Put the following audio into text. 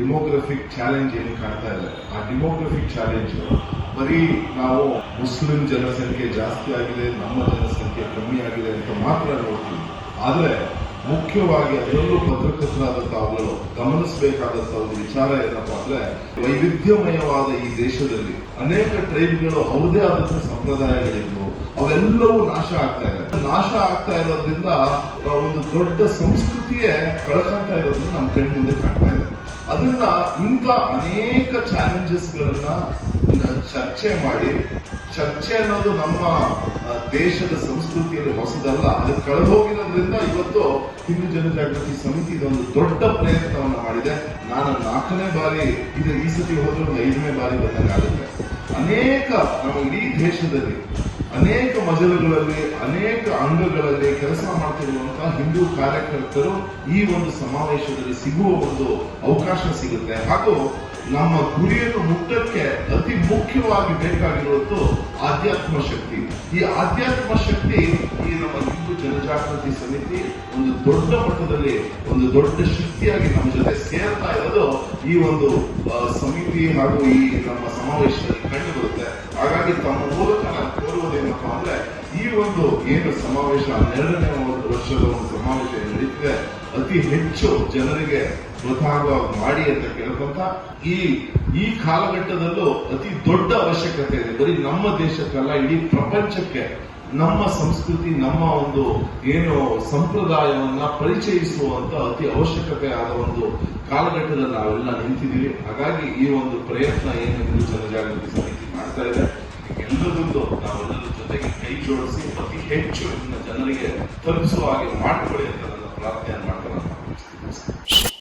Demographic challenge ಏನು ಕಾಣ್ತಾ ಇದೆ ಆ ಡಿಮೋಗ್ರಫಿಕ್ ಚಾಲೆಂಜ್ ಬರೀ ನಾವು ಮುಸ್ಲಿಂ ಜನಸಂಖ್ಯೆ ಜಾಸ್ತಿ ಆಗಿದೆ, ನಮ್ಮ ಜನಸಂಖ್ಯೆ ಕಮ್ಮಿ ಆಗಿದೆ ಅಂತ ಮಾತ್ರ ನೋಡ್ತೀವಿ. ಆದರೆ ಮುಖ್ಯವಾಗಿ ಅದರಲ್ಲೂ ಪತ್ರಕರ್ತರಾದ ಅವರು ಗಮನಿಸಬೇಕಾದಂಥ ಒಂದು ವಿಚಾರ ಏನಪ್ಪಾ ಅಂದ್ರೆ, ವೈವಿಧ್ಯಮಯವಾದ ಈ ದೇಶದಲ್ಲಿ ಅನೇಕ ಟ್ರೈಬ್ಗಳು ಅವರದೇ ಆದಂತಹ ಸಂಪ್ರದಾಯಗಳಿದ್ವು. ಅವೆಲ್ಲವೂ ನಾಶ ಆಗ್ತಾ ಇದೆ ನಾಶ ಆಗ್ತಾ ಇರೋದ್ರಿಂದ ಒಂದು ದೊಡ್ಡ ಸಂಸ್ಕೃತಿಯೇ ಕಳ್ಕೊಂತ ಇರೋದನ್ನ ನಮ್ಮ ಕಣ್ಣ ಮುಂದೆ ಕಾಣ್ತಾ ಇದೆ. ಅದನ್ನ ಇಂಥ ಅನೇಕ ಚಾಲೆಂಜಸ್ ಗಳನ್ನ ಚರ್ಚೆ ಮಾಡಿ, ಚರ್ಚೆ ಅನ್ನೋದು ನಮ್ಮ ದೇಶದ ಸಂಸ್ಕೃತಿಯಲ್ಲಿ ಹೊಸದಲ್ಲ. ಅದು ಕಳೆದೋಗಿರೋದ್ರಿಂದ ಇವತ್ತು ಹಿಂದೂ ಜನಜಾಗೃತಿ ಸಮಿತಿ ಇದೊಂದು ದೊಡ್ಡ ಪ್ರಯತ್ನವನ್ನು ಮಾಡಿದೆ. ನಾನು ನಾಲ್ಕನೇ ಬಾರಿ ಇದು ಈ ಸತಿ ಹೋದ್ರೆ ಒಂದು ಐದನೇ ಬಾರಿ ಬಂದಂಗೆ ಆಗುತ್ತೆ ಅನೇಕ ನಮ್ಮ ಇಡೀ ದೇಶದಲ್ಲಿ ಅನೇಕ ಮಜಲುಗಳಲ್ಲಿ ಅನೇಕ ಅಂಗಗಳಲ್ಲಿ ಕೆಲಸ ಮಾಡ್ತಿರುವಂತಹ ಹಿಂದೂ ಕಾರ್ಯಕರ್ತರು ಈ ಒಂದು ಸಮಾವೇಶದಲ್ಲಿ ಸಿಗುವ ಒಂದು ಅವಕಾಶ ಸಿಗುತ್ತೆ. ಹಾಗೂ ನಮ್ಮ ಗುರಿಯನ್ನು ಮುಟ್ಟಕ್ಕೆ ಅತಿ ಮುಖ್ಯವಾಗಿ ಬೇಕಾಗಿರುವುದು ಆಧ್ಯಾತ್ಮ ಶಕ್ತಿ. ಈ ಆಧ್ಯಾತ್ಮ ಶಕ್ತಿ ಈ ನಮ್ಮ ಹಿಂದೂ ಜನಜಾಗೃತಿ ಸಮಿತಿ ಒಂದು ದೊಡ್ಡ ಮಟ್ಟದಲ್ಲಿ, ಒಂದು ದೊಡ್ಡ ಶಕ್ತಿಯಾಗಿ ನಮ್ಮ ಜೊತೆ ಸೇರ್ತಾ ಇರೋದು ಈ ಒಂದು ಸಮಿತಿ ಹಾಗೂ ಈ ನಮ್ಮ ಈ ಒಂದು ಏನು ಸಮಾವೇಶ ಹನ್ನೆರಡನೇ ಒಂದು ವರ್ಷದ ಒಂದು ಸಮಾವೇಶ ನಡೀತಿದೆ ಅತಿ ಹೆಚ್ಚು ಜನರಿಗೆ ಗೊತ್ತಾಗುವಾಗ ಮಾಡಿ ಅಂತ ಕೇಳ್ಕೊಂತ ಈ ಈ ಕಾಲಘಟ್ಟದಲ್ಲೂ ಅತಿ ದೊಡ್ಡ ಅವಶ್ಯಕತೆ ಇದೆ. ಬರೀ ನಮ್ಮ ದೇಶಕ್ಕಲ್ಲ ಇಡೀ ಪ್ರಪಂಚಕ್ಕೆ ನಮ್ಮ ಸಂಸ್ಕೃತಿ, ನಮ್ಮ ಒಂದು ಏನು ಸಂಪ್ರದಾಯವನ್ನ ಪರಿಚಯಿಸುವಂತ ಅತಿ ಅವಶ್ಯಕತೆ ಆದ ಒಂದು ಕಾಲಘಟ್ಟದಲ್ಲಿ ನಾವೆಲ್ಲ ನಿಂತಿದ್ದೀವಿ. ಹಾಗಾಗಿ ಈ ಒಂದು ಪ್ರಯತ್ನ ಏನು ಜನಜಾಗೃತಿ ಸಮಿತಿ ಮಾಡ್ತಾ ಇದೆ. ಎಲ್ಲದೊಂದು ನಾವೆಲ್ಲರ ಜೊತೆಗೆ ಕೈ ಜೋಡಿಸಿ ಅತಿ ಹೆಚ್ಚು ಜನರಿಗೆ ತಲುಪಿಸುವ ಹಾಗೆ ಮಾಡಿಕೊಳ್ಳಿ ಅಂತ ನನ್ನ ಪ್ರಾರ್ಥನೆ ಮಾಡ್ತಾರೆ